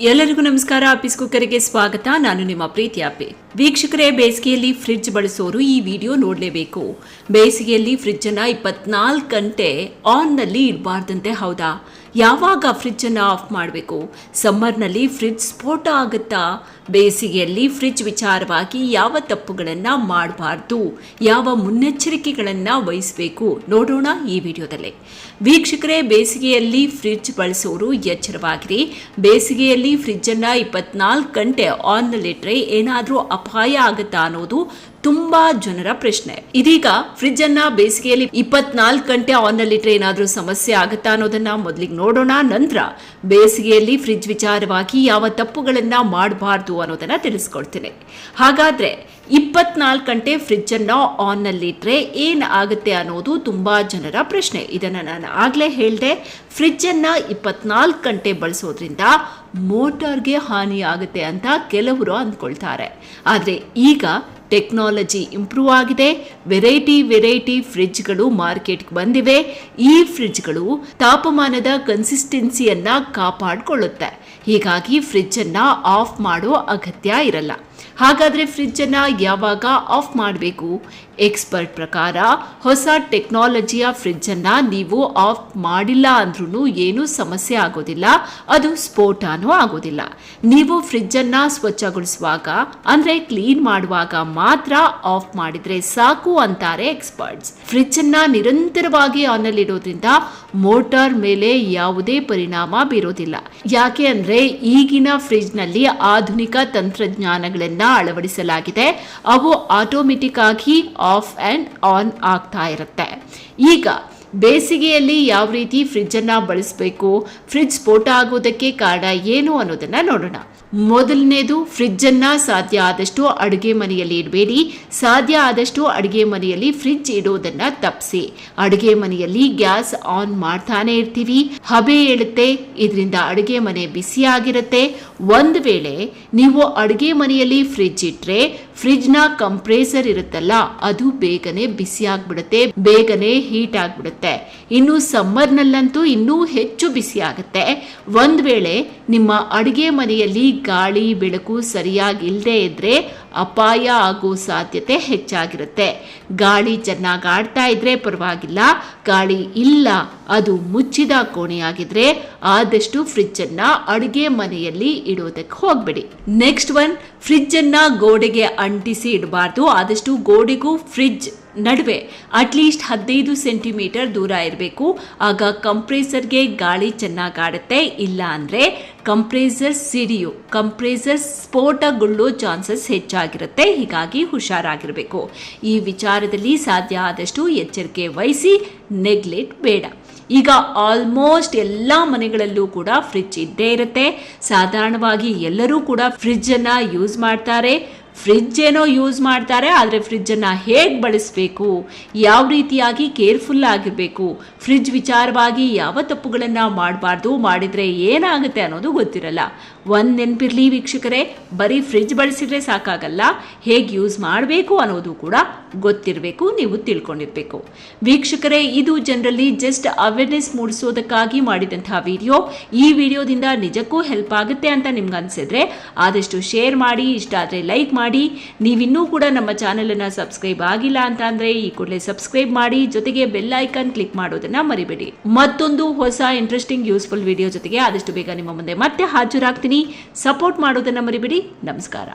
ಎಲ್ಲರಿಗೂ ನಮಸ್ಕಾರ. ಆಫೀಸ್ ಕುಕ್ಕರಿಗೆ ಸ್ವಾಗತ. ನಾನು ನಿಮ್ಮ ಪ್ರೀತಿ ಅಪ್ಪೆ ವೀಕ್ಷಕರೇ, ಬೇಸಿಗೆಯಲ್ಲಿ ಫ್ರಿಡ್ಜ್ ಬಳಸೋರು ಈ ವಿಡಿಯೋ ನೋಡಲೇಬೇಕು. ಬೇಸಿಗೆಯಲ್ಲಿ ಫ್ರಿಡ್ಜ್ ಅನ್ನ ಇಪ್ಪತ್ನಾಲ್ಕು ಗಂಟೆ ಆನ್ನಲ್ಲಿ ಇಡಬಾರ್ದಂತೆ, ಹೌದಾ? ಯಾವಾಗ ಫ್ರಿಜ್ಜನ್ನು ಆಫ್ ಮಾಡಬೇಕು? ಸಮ್ಮರ್ನಲ್ಲಿ ಫ್ರಿಡ್ಜ್ ಸ್ಫೋಟ ಆಗುತ್ತಾ? ಬೇಸಿಗೆಯಲ್ಲಿ ಫ್ರಿಡ್ಜ್ ವಿಚಾರವಾಗಿ ಯಾವ ತಪ್ಪುಗಳನ್ನು ಮಾಡಬಾರ್ದು? ಯಾವ ಮುನ್ನೆಚ್ಚರಿಕೆಗಳನ್ನು ವಹಿಸಬೇಕು? ನೋಡೋಣ ಈ ವಿಡಿಯೋದಲ್ಲಿ. ವೀಕ್ಷಕರೇ, ಬೇಸಿಗೆಯಲ್ಲಿ ಫ್ರಿಡ್ಜ್ ಬಳಸೋರು ಎಚ್ಚರವಾಗಿರಿ. ಬೇಸಿಗೆಯಲ್ಲಿ ಫ್ರಿಜ್ಜನ್ನು ಇಪ್ಪತ್ನಾಲ್ಕು ಗಂಟೆ ಆನ್ನಲ್ಲಿಟ್ರೆ ಏನಾದರೂ ಅಪಾಯ ಆಗುತ್ತಾ ಅನ್ನೋದು ತುಂಬಾ ಜನರ ಪ್ರಶ್ನೆ. ಇದೀಗ ಫ್ರಿಡ್ಜ್ ಅನ್ನ ಬೇಸಿಗೆಯಲ್ಲಿ ಇಪ್ಪತ್ನಾಲ್ಕು ಗಂಟೆ ಆನ್ ನಲ್ಲಿಟ್ರೆ ಏನಾದ್ರೂ ಸಮಸ್ಯೆ ಆಗುತ್ತಾ ಅನ್ನೋದನ್ನ ಮೊದಲಿಗೆ ನೋಡೋಣ. ನಂತರ ಬೇಸಿಗೆಯಲ್ಲಿ ಫ್ರಿಡ್ಜ್ ವಿಚಾರವಾಗಿ ಯಾವ ತಪ್ಪುಗಳನ್ನ ಮಾಡಬಾರ್ದು ಅನ್ನೋದನ್ನ ತಿಳಿಸ್ಕೊಡ್ತೀನಿ. ಹಾಗಾದ್ರೆ ಇಪ್ಪತ್ನಾಲ್ಕು ಗಂಟೆ ಫ್ರಿಡ್ಜ್ ಅನ್ನ ಆನ್ ನಲ್ಲಿಟ್ರೆ ಏನ್ ಆಗುತ್ತೆ ಅನ್ನೋದು ತುಂಬಾ ಜನರ ಪ್ರಶ್ನೆ. ಇದನ್ನ ನಾನು ಆಗ್ಲೇ ಹೇಳ್ದೆ ಫ್ರಿಡ್ಜ್ ಅನ್ನ ಇಪ್ಪತ್ನಾಲ್ಕು ಗಂಟೆ ಬಳಸೋದ್ರಿಂದ ಮೋಟಾರ್ಗೆ ಹಾನಿ ಆಗುತ್ತೆ ಅಂತ ಕೆಲವರು ಅಂದ್ಕೊಳ್ತಾರೆ. ಆದ್ರೆ ಈಗ ಟೆಕ್ನಾಲಜಿ ಇಂಪ್ರೂವ್ ಆಗಿದೆ. ವೆರೈಟಿ ವೆರೈಟಿ ಫ್ರಿಜ್ಗಳು ಮಾರ್ಕೆಟ್ಗೆ ಬಂದಿವೆ. ಈ ಫ್ರಿಜ್ಗಳು ತಾಪಮಾನದ ಕನ್ಸಿಸ್ಟೆನ್ಸಿಯನ್ನು ಕಾಪಾಡಿಕೊಳ್ಳುತ್ತೆ. ಹೀಗಾಗಿ ಫ್ರಿಜ್ಜನ್ನು ಆಫ್ ಮಾಡೋ ಅಗತ್ಯ ಇರಲ್ಲ. ಹಾಗಾದರೆ ಫ್ರಿಡ್ಜನ್ನು ಯಾವಾಗ ಆಫ್ ಮಾಡಬೇಕು? ಎಕ್ಸ್ಪರ್ಟ್ ಪ್ರಕಾರ ಹೊಸ ಟೆಕ್ನಾಲಜಿಯ ಫ್ರಿಡ್ಜನ್ನು ನೀವು ಆಫ್ ಮಾಡಿಲ್ಲ ಅಂದ್ರೂ ಏನೂ ಸಮಸ್ಯೆ ಆಗೋದಿಲ್ಲ. ಅದು ಸ್ಫೋಟನೂ ಆಗೋದಿಲ್ಲ. ನೀವು ಫ್ರಿಡ್ಜನ್ನು ಸ್ವಚ್ಛಗೊಳಿಸುವಾಗ, ಅಂದರೆ ಕ್ಲೀನ್ ಮಾಡುವಾಗ ಮಾತ್ರ ಆಫ್ ಮಾಡಿದ್ರೆ ಸಾಕು ಅಂತಾರೆ ಎಕ್ಸ್ಪರ್ಟ್ಸ್ ಫ್ರಿಡ್ಜನ್ನು ನಿರಂತರವಾಗಿ ಆನಲ್ಲಿಡೋದ್ರಿಂದ ಮೋಟಾರ್ ಮೇಲೆ ಯಾವುದೇ ಪರಿಣಾಮ ಬೀರೋದಿಲ್ಲ. ಯಾಕೆ ಅಂದರೆ ಈಗಿನ ಫ್ರಿಜ್ನಲ್ಲಿ ಆಧುನಿಕ ತಂತ್ರಜ್ಞಾನಗಳನ್ನು ಅಳವಡಿಸಲಾಗಿದೆ. ಅವು ಆಟೋಮೆಟಿಕ್ ಆಗಿ ಆಫ್ ಆ್ಯಂಡ್ ಆನ್ ಆಗ್ತಾ ಇರುತ್ತೆ. ಈಗ ಬೇಸಿಗೆಯಲ್ಲಿ ಯಾವ ರೀತಿ ಫ್ರಿಡ್ಜನ್ನು ಬಳಸಬೇಕು ಫ್ರಿಜ್ ಸ್ಫೋಟ ಆಗೋದಕ್ಕೆ ಕಾರಣ ಏನು ಅನ್ನೋದನ್ನು ನೋಡೋಣ. ಮೊದಲನೇದು ಫ್ರಿಡ್ಜನ್ನು ಸಾಧ್ಯ ಆದಷ್ಟು ಅಡುಗೆ ಮನೆಯಲ್ಲಿ ಇಡಬೇಡಿ. ಸಾಧ್ಯ ಆದಷ್ಟು ಅಡುಗೆ ಮನೆಯಲ್ಲಿ ಫ್ರಿಜ್ ಇಡೋದನ್ನು ತಪ್ಪಿಸಿ. ಅಡುಗೆ ಮನೆಯಲ್ಲಿ ಗ್ಯಾಸ್ ಆನ್ ಮಾಡ್ತಾನೆ ಇರ್ತೀವಿ. ಹಬೆ ಏಳುತ್ತೆ, ಇದರಿಂದ ಅಡುಗೆ ಮನೆ ಬಿಸಿಯಾಗಿರುತ್ತೆ ಒಂದು ವೇಳೆ ನೀವು ಅಡುಗೆ ಮನೆಯಲ್ಲಿ ಫ್ರಿಜ್ ಇಟ್ಟರೆ ಫ್ರಿಜ್ನ ಕಂಪ್ರೇಸರ್ ಇರುತ್ತಲ್ಲ, ಅದು ಬೇಗನೆ ಬಿಸಿ ಆಗ್ಬಿಡುತ್ತೆ, ಬೇಗನೆ ಹೀಟ್ ಆಗ್ಬಿಡುತ್ತೆ. ಇನ್ನು ಸಮ್ಮರ್ನಲ್ಲಂತೂ ಇನ್ನೂ ಹೆಚ್ಚು ಬಿಸಿ ಆಗುತ್ತೆ. ಒಂದು ವೇಳೆ ನಿಮ್ಮ ಅಡುಗೆ ಮನೆಯಲ್ಲಿ ಗಾಳಿ, ಬೆಳಕು ಸರಿಯಾಗಿ ಇಲ್ಲದೆ ಇದ್ರೆ ಅಪಾಯ ಆಗೋ ಸಾಧ್ಯತೆ ಹೆಚ್ಚಾಗಿರುತ್ತೆ. ಗಾಳಿ ಚೆನ್ನಾಗಿ ಆಡ್ತಾ ಇದ್ರೆ ಪರವಾಗಿಲ್ಲ. ಗಾಳಿ ಇಲ್ಲ, ಅದು ಮುಚ್ಚಿದ ಕೋಣೆಯಾಗಿದ್ರೆ ಆದಷ್ಟು ಫ್ರಿಡ್ಜ್ ಅನ್ನ ಅಡುಗೆ ಮನೆಯಲ್ಲಿ ಇಡೋದಕ್ಕೆ ಹೋಗ್ಬೇಡಿ. ನೆಕ್ಸ್ಟ್ ಒನ್ ಫ್ರಿಡ್ಜ್ ಅನ್ನ ಗೋಡೆಗೆ ಅಂಟಿಸಿ ಇಡಬಾರ್ದು. ಆದಷ್ಟು ಗೋಡೆಗೂ ಫ್ರಿಡ್ಜ್ ನಡುವೆ ಅಟ್ಲೀಸ್ಟ್ ಹದಿನೈದು ಸೆಂಟಿಮೀಟರ್ ದೂರ ಇರಬೇಕು. ಆಗ ಕಂಪ್ರೆಸರ್ಗೆ ಗಾಳಿ ಚೆನ್ನಾಗಿ ಆಡುತ್ತೆ ಇಲ್ಲ ಅಂದರೆ ಕಂಪ್ರೆಸರ್ ಸಿಡಿಯು ಕಂಪ್ರೆಸರ್ ಸ್ಫೋಟಗೊಳ್ಳೋ ಚಾನ್ಸಸ್ ಹೆಚ್ಚಾಗಿರುತ್ತೆ. ಹೀಗಾಗಿ ಹುಷಾರಾಗಿರಬೇಕು. ಈ ವಿಚಾರದಲ್ಲಿ ಸಾಧ್ಯ ಆದಷ್ಟು ಎಚ್ಚರಿಕೆ ವಹಿಸಿ ನೆಗ್ಲೆಕ್ಟ್ ಬೇಡ. ಈಗ ಆಲ್ಮೋಸ್ಟ್ ಎಲ್ಲ ಮನೆಗಳಲ್ಲೂ ಕೂಡ ಫ್ರಿಡ್ಜ್ ಇದ್ದೇ ಇರುತ್ತೆ. ಸಾಧಾರಣವಾಗಿ ಎಲ್ಲರೂ ಕೂಡ ಫ್ರಿಡ್ಜನ್ನು ಯೂಸ್ ಮಾಡ್ತಾರೆ. ಫ್ರಿಡ್ಜ್ ಏನೋ ಯೂಸ್ ಮಾಡ್ತಾರೆ, ಆದರೆ ಫ್ರಿಡ್ಜನ್ನು ಹೇಗೆ ಬಳಸಬೇಕು? ಯಾವ ರೀತಿಯಾಗಿ ಕೇರ್ಫುಲ್ ಆಗಿರಬೇಕು? ಫ್ರಿಜ್ ವಿಚಾರವಾಗಿ ಯಾವ ತಪ್ಪುಗಳನ್ನು ಮಾಡಬಾರ್ದು, ಮಾಡಿದರೆ ಏನಾಗುತ್ತೆ ಅನ್ನೋದು ಗೊತ್ತಿರಲ್ಲ. ಒಂದು ನೆನಪಿರಲಿ ವೀಕ್ಷಕರೇ, ಬರೀ ಫ್ರಿಜ್ ಬಳಸಿದರೆ ಸಾಕಾಗಲ್ಲ, ಹೇಗೆ ಯೂಸ್ ಮಾಡಬೇಕು ಅನ್ನೋದು ಕೂಡ ಗೊತ್ತಿರಬೇಕು, ನೀವು ತಿಳ್ಕೊಂಡಿರಬೇಕು. ವೀಕ್ಷಕರೇ, ಇದು ಜನರಲ್ಲಿ ಜಸ್ಟ್ ಅವೇರ್ನೆಸ್ ಮೂಡಿಸೋದಕ್ಕಾಗಿ ಮಾಡಿದಂತಹ ವಿಡಿಯೋ ಈ ವಿಡಿಯೋದಿಂದ ನಿಜಕ್ಕೂ ಹೆಲ್ಪ್ ಆಗುತ್ತೆ ಅಂತ ನಿಮ್ಗೆ ಅನಿಸಿದ್ರೆ ಆದಷ್ಟು ಶೇರ್ ಮಾಡಿ, ಇಷ್ಟ ಆದರೆ ಲೈಕ್ ಮಾಡಿ. ನೀವಿನ್ನೂ ಕೂಡ ನಮ್ಮ ಚಾನಲನ್ನು ಸಬ್ಸ್ಕ್ರೈಬ್ ಆಗಿಲ್ಲ ಅಂತ ಅಂದರೆ ಈ ಕೂಡಲೇ ಸಬ್ಸ್ಕ್ರೈಬ್ ಮಾಡಿ. ಜೊತೆಗೆ ಬೆಲ್ ಐಕಾನ್ ಕ್ಲಿಕ್ ಮಾಡೋದನ್ನ ಮರಿಬೇಡಿ. ಮತ್ತೊಂದು ಹೊಸ ಇಂಟ್ರೆಸ್ಟಿಂಗ್ ಯೂಸ್ಫುಲ್ ವಿಡಿಯೋ ಜೊತೆಗೆ ಆದಷ್ಟು ಬೇಗ ನಿಮ್ಮ ಮುಂದೆ ಮತ್ತೆ ಹಾಜರಾಗ್ತೀನಿ. ಸಪೋರ್ಟ್ ಮಾಡೋದನ್ನ ಮರಿಬೇಡಿ. ನಮಸ್ಕಾರ.